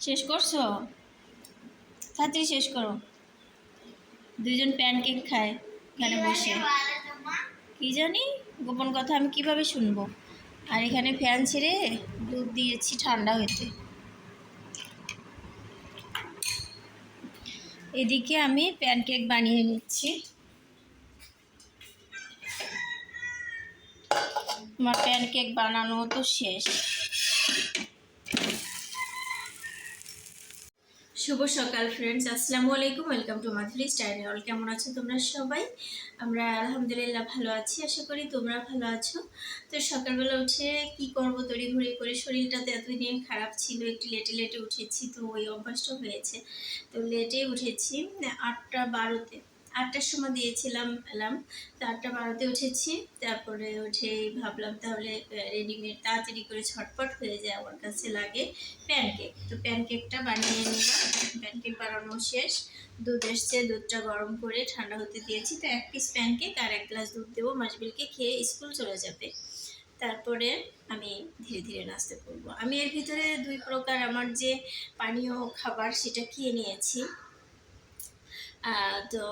শেষ করছ? তাড়াতাড়ি শেষ করো। দুইজন প্যানকেক খায় এখানে বসে। কি জানি? গোপন কথা আমি কীভাবে শুনব? আর এখানে ফ্যান ছেড়ে দুধ দিয়েছি ঠান্ডা হইতে। এদিকে আমি প্যানকেক বানিয়ে নিচ্ছি। আমার প্যানকেক বানানো তো শেষ। শুভ সকাল ফ্রেন্ডস আসসালামু আলাইকুম। ওয়েলকাম টু মাধুরী স্টাইল কেমন আছো তোমরা সবাই? আমরা আলহামদুলিল্লাহ ভালো আছি, আশা করি তোমরা ভালো আছো। তো সকালবেলা উঠে কি করব তড়ি ঘুরি করে শরীরটা তো এতদিন খারাপ ছিল, একটু লেটে লেটে উঠেছি, তো ওই অভ্যাসটা হয়েছে। তো লেটে উঠেছি আটটা বারোতে। আটটার সময় দিয়েছিলাম অ্যালার্ম, তো আটটা বারোতে উঠেছি। তারপরে উঠে ভাবলাম তাহলে রেডিমেড তাড়াতাড়ি করে ছটপট হয়ে যায় আমার কাছে লাগে প্যানকেক তো প্যানকেকটা বানিয়ে নিলাম। প্যানকেক বানানো শেষ। দুধ এসছে, দুধটা গরম করে ঠান্ডা হতে দিয়েছি। তো এক পিস প্যানকেক আর এক গ্লাস দুধ দেবো। মাসবিলকে খেয়ে স্কুল চলে যাবে। তারপরে আমি ধীরে ধীরে নাস্তা করব। আমি এর ভিতরে দুই প্রকার, আমার যে পানীয় খাবার সেটা খেয়ে নিয়েছি। তো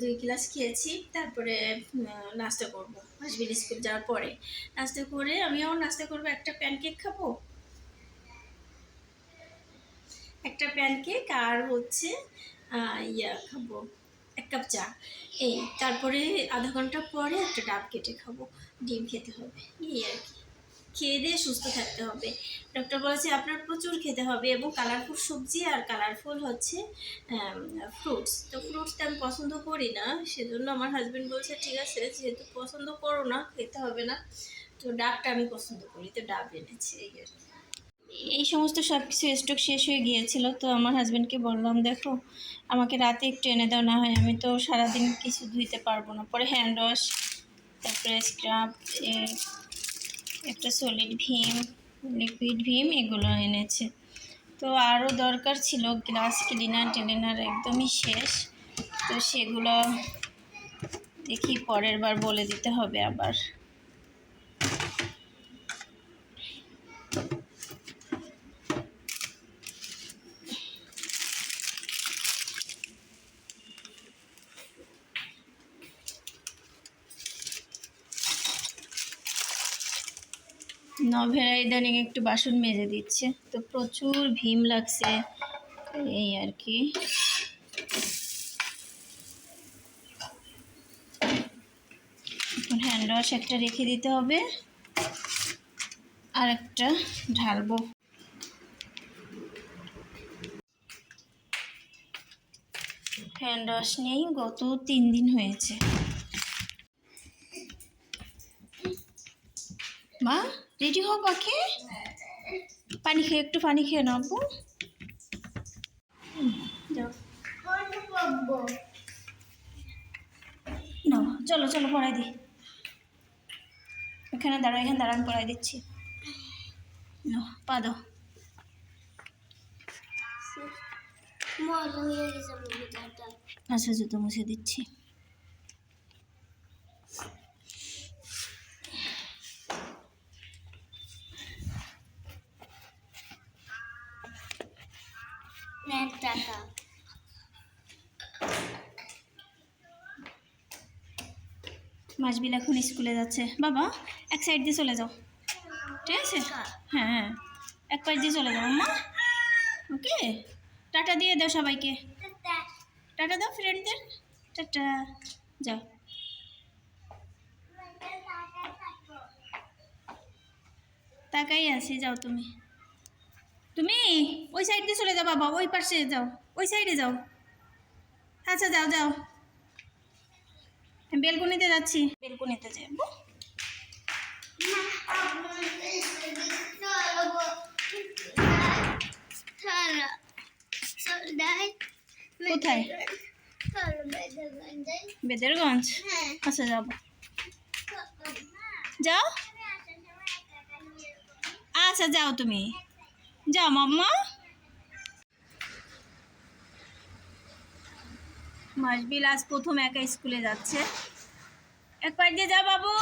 দুই গ্লাস খেয়েছি, তারপরে নাস্তা করব। হাসবিল স্কুল যাওয়ার পরে। নাস্তা করে আমিও নাস্তা করব, একটা প্যানকেক খাব। একটা প্যানকেক আর হচ্ছে ইয়া খাব, এক কাপ চা। এই, তারপরে আধা ঘণ্টা পরে একটা ডাব কেটে খাব। ডিম খেতে হবে, এই আর কি। খেয়ে দিয়ে সুস্থ থাকতে হবে। ডক্টর বলেছে, আপনার প্রচুর খেতে হবে এবং কালারফুল সবজি আর কালারফুল হচ্ছে ফ্রুটস তো ফ্রুটসটা আমি পছন্দ করি না, সেজন্য আমার হাজব্যান্ড বলছে, ঠিক আছে, যেহেতু পছন্দ করো না, খেতে হবে না। তো ডাবটা আমি পছন্দ করি, তো ডাব এনেছি এই আর এই সমস্ত সব কিছু স্টক শেষ হয়ে গিয়েছিল, তো আমার হাজব্যান্ডকে বললাম, দেখো, আমাকে রাতে একটু এনে দাও, না হয় আমি তো সারাদিন কিছু ধুইতে পারব না। পরে হ্যান্ড ওয়াশ তারপরে স্ক্রাব একটা সলিড ভীম লিকুইড ভীম এগুলো এনেছে। তো আরও দরকার ছিল গ্লাস ক্লিনার টেলিনার একদমই শেষ। তো সেগুলো দেখি পরের বার বলে দিতে হবে আবার। নভেরা ইদানিং একটু বাসন মেজে দিচ্ছে, তো প্রচুর ভীম লাগছে, এই আর কি। হ্যান্ড ওয়াশ একটা রেখে দিতে হবে, আর একটা ঢালবো। হ্যান্ড ওয়াশ নেই গত তিন দিন হয়েছে। মা? রেডি হও পাখি? পানি খেয়ে একটু পানি খেয়ে নাও চলো চলো পড়াই দি এখানে দাঁড়া এখানে দাঁড়ান পড়াই দিচ্ছি। নাও পা দাও। আচ্ছা জুতো মুছে দিচ্ছি টাকা মাসবিল এখন স্কুলে যাচ্ছে। বাবা এক সাইড দিয়ে চলে যাও। ঠিক আছে? হ্যাঁ। হ্যাঁ এক পাশ দিয়ে চলে যাও। মা ওকে? টাটা দিয়ে দাও সবাইকে। টাটা। দাও ফ্রেন্ডদের টাটা। যাও। তাকাই আছি যাও তুমি। তুমি ওই সাইড দিয়ে চলে যাও বাবা ওই পাশে যাও। ওই সাইডে যাও। আচ্ছা যাও যাও। বেলকনিতে যাচ্ছি। বেলকনিতে যাব। কোথায়? বেদেরগঞ্জ? আচ্ছা যাব। যাও? আচ্ছা যাও তুমি। যাও মাম্মা। মাসবিল আজ প্রথম একা স্কুলে যাচ্ছে। এক পাশ দিয়ে যা বাবু।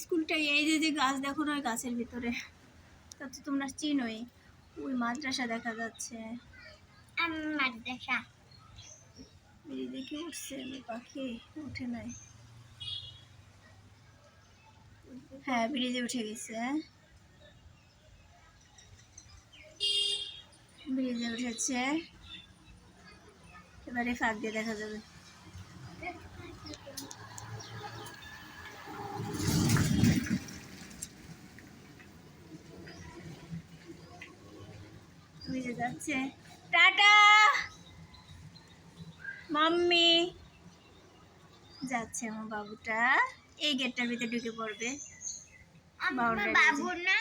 স্কুলটা এই যে যে গাছ দেখো না ওই গাছের ভিতরে। তা তো তোমরা চিনোই ওই মাদ্রাসা দেখা যাচ্ছে। মাদ্রাসা। দেখে উঠছে পাখি উঠে নাই। হ্যাঁ ব্রিজে উঠে গেছে ব্রিজে উঠেছে। এবারে ফাঁক দিয়ে দেখা যাবে। ব্রিজে যাচ্ছে। টাটা! মাম্মি! যাচ্ছে আমার বাবুটা। এই গেটটার ভিতরে ঢুকে পড়বে। আমার Boundary বাবু না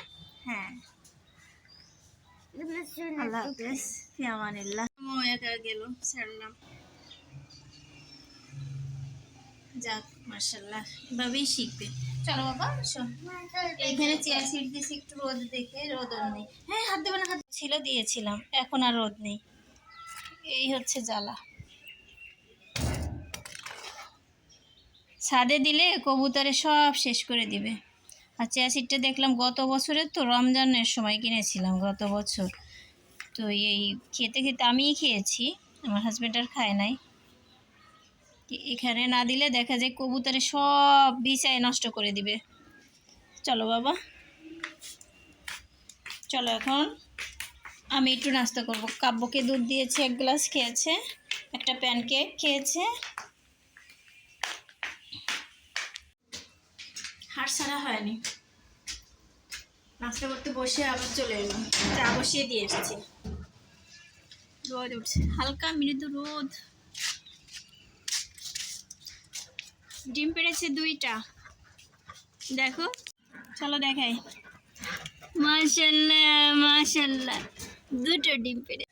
হ্যাঁ। নেই। হ্যাঁ ছিল দিয়েছিলাম, এখন আর রোদ নেই। এই হচ্ছে জ্বালা। ছাদে দিলে কবুতরে সব শেষ করে দিবে। আর চেয়ার সিটটা দেখলাম গত বছরের তো রমজানের সময় কিনেছিলাম, গত বছর। তো এই খেতে খেতে আমিই খেয়েছি, আমার হাজব্যান্ড আর খায় নাই। এখানে না দিলে দেখা যায় কবুতরে সব বিছায় নষ্ট করে দিবে। চলো বাবা। চলো এখন আমি একটু নাস্তা করব। কাব্যকে দুধ দিয়েছে, এক গ্লাস খেয়েছে, একটা প্যানকেক খেয়েছে। হাড় ছাড়া হয়নি। নাস্তা করতে বসে আবার চলে এলাম। চা বসিয়ে দিয়ে এসেছি। রোদ উঠছে। হালকা মৃদু রোদ। ডিম পেড়েছে দুইটা। দেখো, চলো দেখাই। মাশাল্লাহ মাশাল্লাহ। দুটো ডিম পেড়ে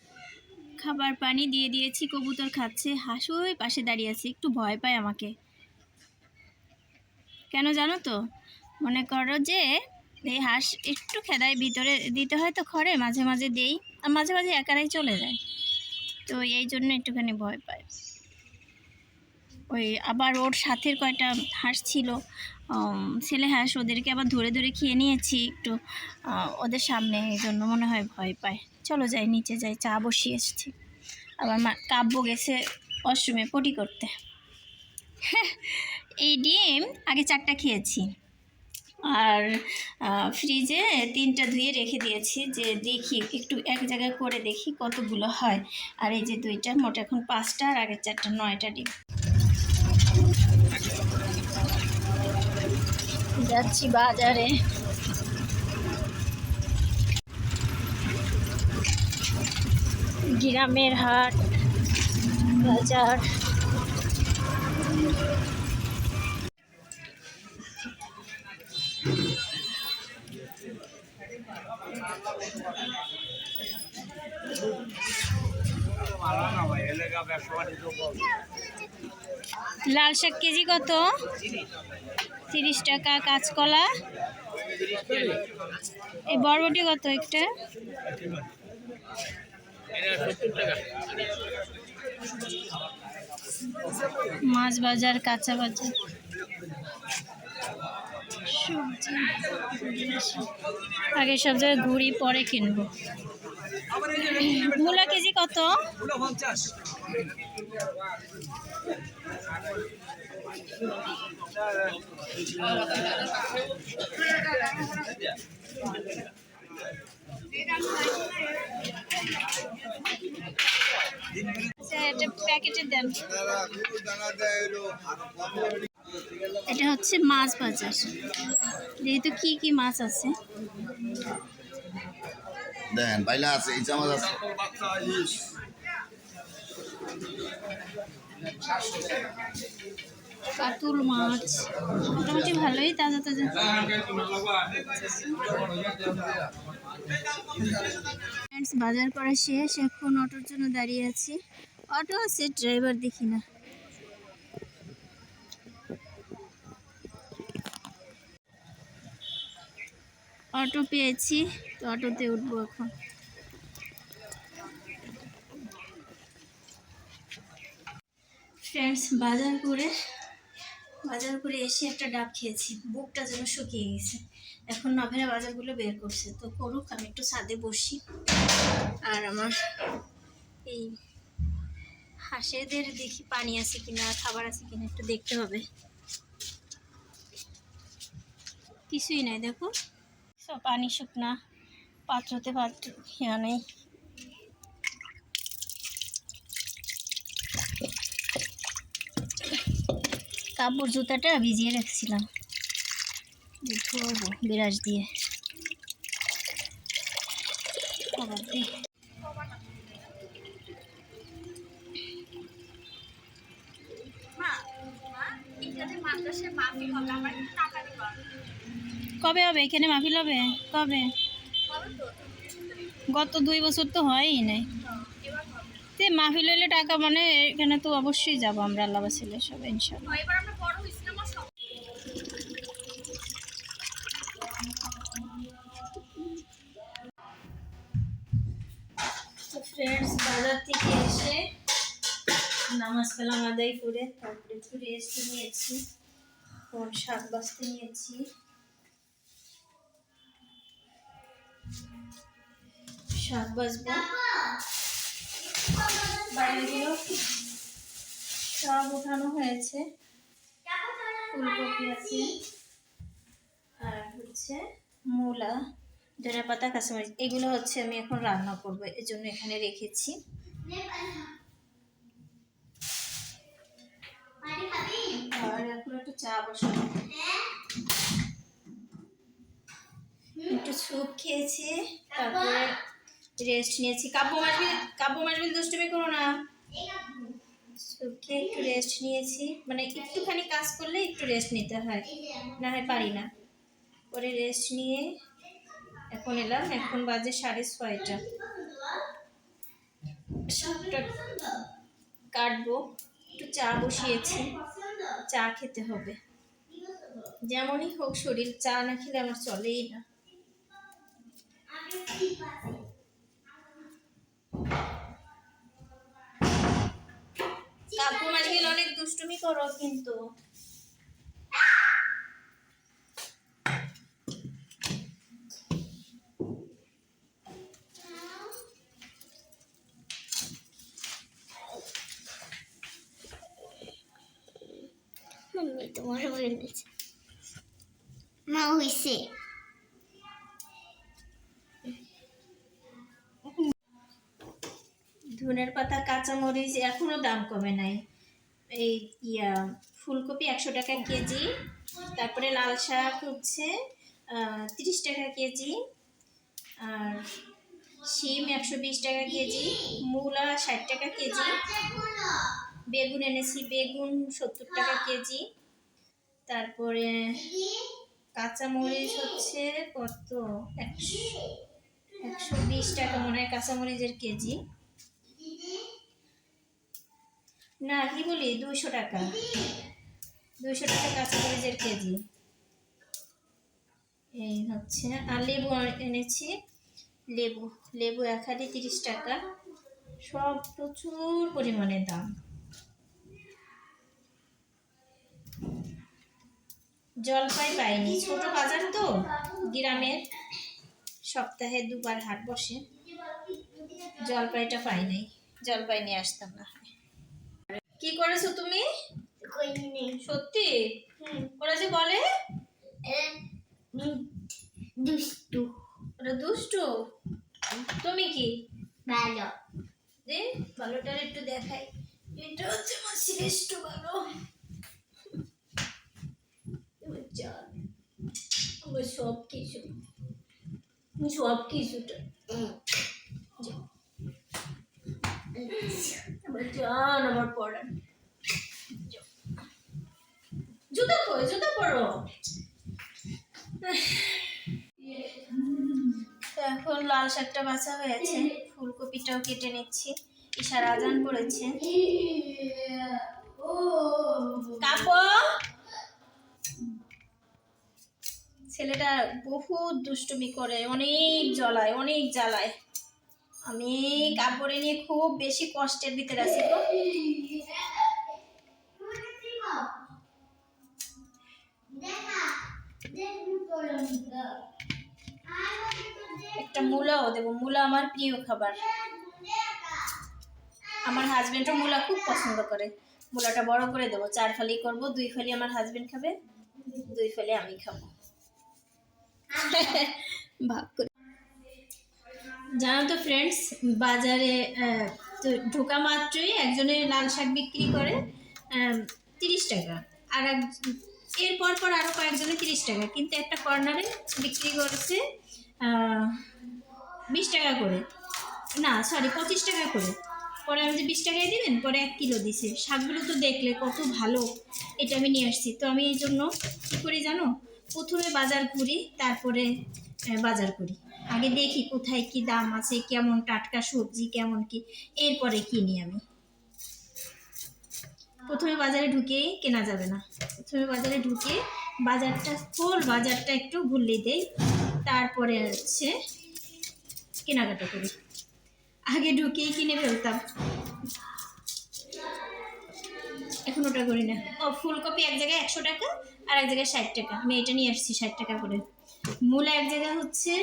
খাবার পানি দিয়ে দিয়েছি, কবুতর খাচ্ছে। হাঁস পাশে দাঁড়িয়ে আছে। একটু ভয় পায় আমাকে। কেন জানো তো? মনে করো যে, এই হাঁস একটু খেদায় ভিতরে দিতে হয় তো খড়ে, মাঝে মাঝে দেই, আর মাঝে মাঝে একারাই চলে যায়। তো এই জন্য একটুখানি ভয় পায়। ওই আবার ওর সাথের কয়টা হাঁস ছিল ছেলে হাঁস ওদেরকে আবার ধরে ধরে খেয়ে নিয়েছি একটু ওদের সামনে, এই জন্য মনে হয় ভয় পায়। চলো যাই, নিচে যাই, চা বসিয়ে এসেছি। আবার মা কাব্য গেছে অশ্রমে পটি করতে। এই ডিম আগে চারটা খেয়েছি। আর ফ্রিজে তিনটা ধুয়ে রেখে দিয়েছি যে দেখি, একটু এক জায়গায় করে দেখি কতগুলো হয়। আর এই যে দুইটা, মোট এখন পাঁচটা আর আগের চারটা নয়টা ডিম। যাচ্ছি বাজারে। গ্রামের হাট, বাজার। লাল শাক কেজি কত? তিরিশ টাকা কাঁচকলা। এই বরবটি কত একটা? মাছ বাজার, কাঁচা বাজার। আগে সব জায়গায় ঘুরি পরে কিনবো। মূলা কেজি কত? এটা প্যাকেটে দেন। এটা হচ্ছে মাছ বাজার। যেহেতু কি কি মাছ আছে? দেন বাইলা আছে এই চামচ আছে। কাতুল মাছ। মোটামুটি ভালোই তাজা তাজা। বাজার করা শেষ, এখন অটোর জন্য দাঁড়িয়ে আছি। অটো আছে ড্রাইভার দেখি না। অটো পেয়েছি, তো অটোতে উঠবো এখন। ফ্রেন্ডস বাজার করে বাজার করে এসে একটা ডাব খেয়েছি। বুকটা যেন শুকিয়ে গেছে। এখন নভেরা বাজারগুলো বের করছে। তো করুক, আমি একটু ছাদে বসি। আর আমার এই হাঁসেদের দেখি পানি আছে কিনা, খাবার আছে কিনা একটু দেখতে হবে। কিছুই নাই, দেখো। সব পানি শুকনা, পাত্রতে পাত্র খেয়া নেই। কাপড় জুতাটা ভিজিয়ে রাখছিলাম। বিরাজ দিয়ে। কবে হবে? এখানে মাহফিল হবে? কবে? গত দুই বছর তো হয়ই নাই। তে মাহফিল হইলে টাকা মানে এখানে তো অবশ্যই যাব আমরা, আল্লাহ বাসিলে সব, ইনশাল্লাহ। ফ্রেন্ডস বাজার থেকে এসে নামাজ কালাম আদায় করে তারপরে একটু রেস্ট নিয়েছি কোন শাক বাঁচতে নিয়েছি। শাক বাঁচবো বাইরেগুলো সব উঠানো হয়েছে। ফুলকপি আছে। আর হচ্ছে মূলা। ধনে পাতা, কাঁচামরিচ, এগুলো হচ্ছে আমি এখন রান্না করব, এর জন্য এখানে রেখেছি। একটু চা বসাবো। একটু স্যুপ খেয়েছি, তারপরে রেস্ট নিয়েছি। কাব্য মাসবি কাব্য মাসবি দুষ্টুমি করো না। স্যুপ খেয়ে একটু রেস্ট নিয়েছি মানে একটুখানি কাজ করলে একটু রেস্ট নিতে হয়, না হয় পারি না। পরে রেস্ট নিয়ে এখন এলাম, এখন বাজে সাড়ে ছয়টা। সবটা কাটবো, একটু চা বসিয়েছি, চা খেতে হবে। যেমনই হোক শরীর, চা না খেলে আমার চলেই না। কাপু আজকাল অনেক দুষ্টুমি করো কিন্তু। মাম্মি তোমার হয়েছে মা হয়েছে ধনের পাতা কাঁচামরিচ এখনও দাম কমে নাই। এই, ইয়া, ফুলকপি একশো টাকা কেজি। তারপরে লাল শাক হচ্ছে তিরিশ টাকা কেজি। আর শিম একশো বিশ টাকা কেজি। মূলা ষাট টাকা কেজি। বেগুন এনেছি, বেগুন সত্তর টাকা কেজি। তারপরে কাঁচামরিচ হচ্ছে কত? একশো একশো বিশ টাকা মনে হয় কাঁচামরিচের কেজি। না, কি বলি? দুইশো টাকা। দুইশো টাকা কাঁচামরিচের কেজি। এই হচ্ছে, আর লেবু এনেছি। লেবু লেবু এক হালি তিরিশ টাকা। সব প্রচুর পরিমাণে দাম। জলপাই পাইনি। ছোট বাজার তো গ্রামের। সপ্তাহে দুবার হাট বসে। জলপাইটা পাই নাই জলপাই নিয়ে আসতাম না। কি করেছ তুমি? সত্যি? ওরা যে বলে? দুষ্টু। ওরা দুষ্টু? তুমি কি? ভালো। ভালোটার একটু দেখাই। এটা হচ্ছে আমার শ্রেষ্ঠ ভালো। আমার জান আমার সব কিছু সব কিছুটা, আমার জান, আমার পড়ান এখন লাল শাকটা বাছা হয়েছে, ফুলকপিটাও কেটে নিচ্ছি। ঈশার আজান পড়েছে। কাপো ছেলেটা বহুত দুষ্টুমি করে, অনেক জ্বলায়, অনেক জ্বালায়। আমি কাপড়ে নিয়ে খুব বেশি কষ্টের ভিতরে আছি তো একটা মূলাও দেব, মূলা আমার প্রিয় খাবার। আমার হাজবেন্ডও মুলা খুব পছন্দ করে। মুলাটা বড় করে দেবো, চার ফালি করব, দুই ফালি আমার হাজবেন্ড খাবে, দুই ফালি আমি খাব। ভাগ করে। জানো তো ফ্রেন্ডস বাজারে ঢোকা মাত্রই একজনে লাল শাক বিক্রি করে তিরিশ টাকা। আর এক এরপর পর আরও কয়েকজনে তিরিশ টাকা। কিন্তু একটা কর্নারে বিক্রি করেছে বিশ টাকা করে। না সরি পঁচিশ টাকা করে। পরে আমি যে বিশ টাকায় দিবেন? পরে এক কিলো দিছে। শাকগুলো তো দেখলে কত ভালো। এটা আমি নিয়ে আসছি। তো আমি এই জন্য কী করি জানো? প্রথমে বাজার করি, তারপরে বাজার করি। আগে দেখি কোথায় কি দাম আছে, কেমন টাটকা সবজি, কেমন কি। এরপরে কিনি আমি। প্রথমে বাজারে ঢুকে কেনা যাবে না। প্রথমে বাজারে ঢুকে বাজারটা, ফুল বাজারটা একটু ঘুরলে দেই। তারপরে হচ্ছে কেনাকাটা করি। আগে ঢুকিয়ে কিনে ফেলতাম। এখন ওটা করি না। ও, ফুলকপি এক জায়গায় একশো টাকা, আর এক জায়গায় ষাট টাকা। আমি এটা নিয়ে আসছি ষাট টাকা করে। মূলা এক জায়গায় হচ্ছে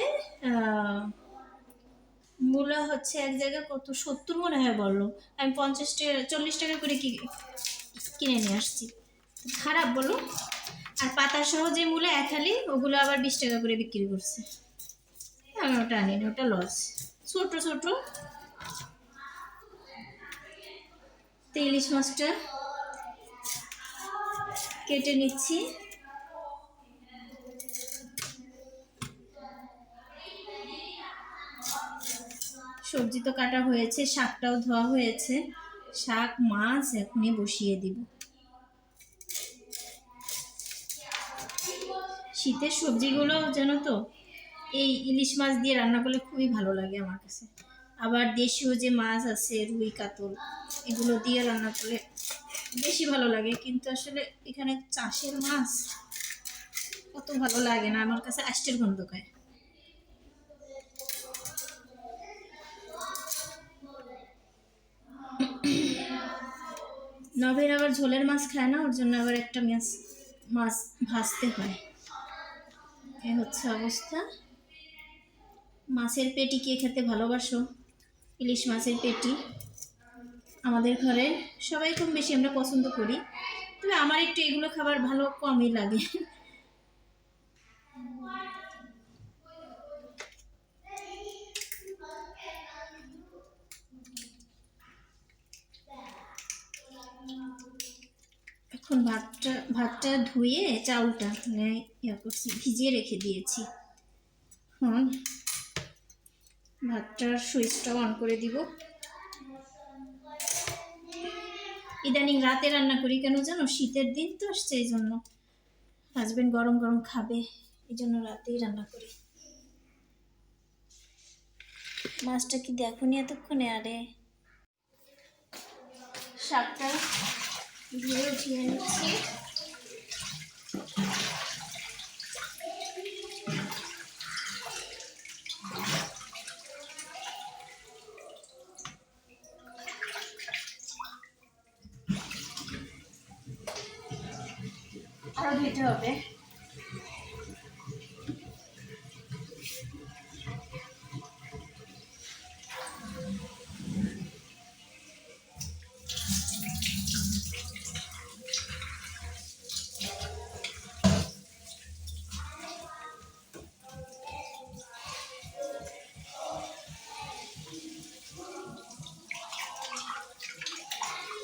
মূলা হচ্ছে এক জায়গায় কত? সত্তর মনে হয় বলল। আমি পঞ্চাশ টাকা, চল্লিশ টাকা করে কি কিনে নিয়ে আসছি। খারাপ বলো। আর পাতা সহ যে মূলা এক হালি, ওগুলো আবার বিশ টাকা করে বিক্রি করছে। আমি ওটা আনিনি, ওটা লস ছোট ছোট। তো ইলিশ মাছটা কেটে নিচ্ছি। সবজি তো কাটা হয়েছে, শাকটাও ধোয়া হয়েছে। শাক, মাছ এখনই বসিয়ে দিব। শীতের সবজিগুলো জানো তো এই ইলিশ মাছ দিয়ে রান্না করলে খুবই ভালো লাগে আমার কাছে। আবার দেশীয় যে মাছ আছে, রুই, কাতল, এগুলো দিয়ে রান্না করলে বেশি ভালো লাগে। কিন্তু আসলে এখানে চাষের মাছ অত ভালো লাগে না, আমার কাছে আষ্টের গন্ধ খায়। নভের আবার ঝোলের মাছ খায় না, ওর জন্য আবার একটা মাছ মাছ ভাজতে হয়। এ হচ্ছে অবস্থা। মাছের পেটি কে খেতে ভালোবাসো? ইলিশ মাছের পেটি। আমাদের ঘরে সবাই কম বেশি আমরা পছন্দ করি। তবে আমার একটু এগুলো খাবার ভালো কমই লাগে। এখন ভাতটা ভাতটা ধুয়ে চাউলটা মানে ভিজিয়ে রেখে দিয়েছি। হুম। ভাতটার সুইচটা অন করে দিব। ইদানিং রাতে রান্না করি কেন জানো? শীতের দিন তো আসছে এই জন্য। হাজবেন্ড গরম গরম খাবে, এই জন্য রাতেই রান্না করি। মাছটা কি দেখুনি এতক্ষণে? আরে। শাকটা ধুয়ে উঠিয়ে নিচ্ছি। ধুইতে হবে।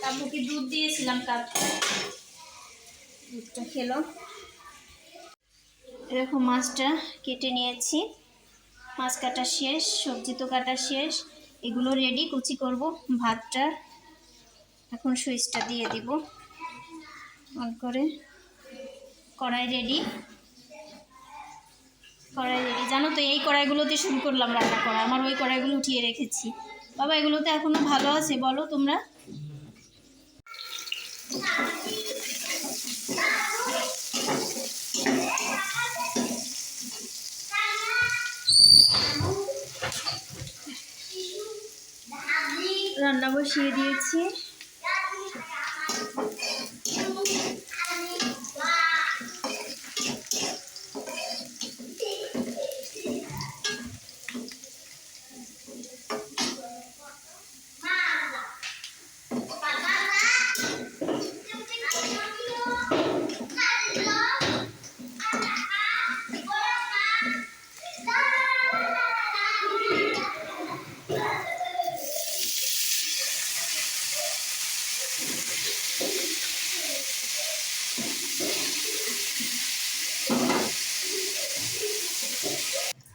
কাকুকে দুধ দিয়েছিলাম কাকু দুধটা খেলো। এরকম মাছটা কেটে নিয়েছি। মাছ কাটা শেষ, সবজি তো কাটা শেষ। এগুলো রেডি কুচি করব, ভাতটা। এখন সুইচটা দিয়ে দিব। অন করে কড়াই রেডি কড়াই রেডি জানো তো, এই কড়াইগুলোতে শুরু করলাম রান্না করা। আমার ওই কড়াইগুলো উঠিয়ে রেখেছি। বাবা, এগুলোতে এখনও ভালো আছে বলো তোমরা। রান্না বসিয়ে দিয়েছি।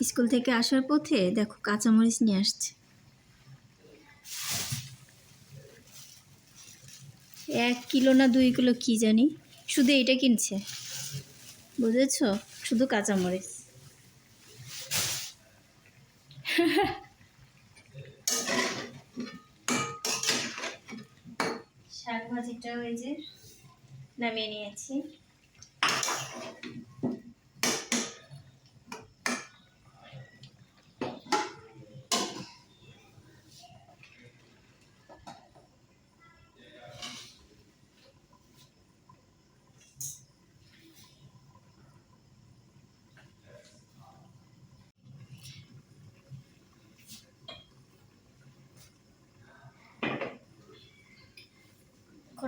স্কুল থেকে আসার পথে দেখো কাঁচামরিচ নিয়ে আসছে। এক কিলো না দুই কিলো কি জানি? শুধু এটা কিনছে। বুঝেছ? শুধু কাঁচামরিচ। শাক ভাজিটা ওই যে নামিয়ে নিয়েছি।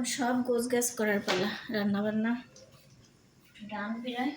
এখন সব গোছ গাছ করার পালা রান্না বান্না ডান বিড়ায়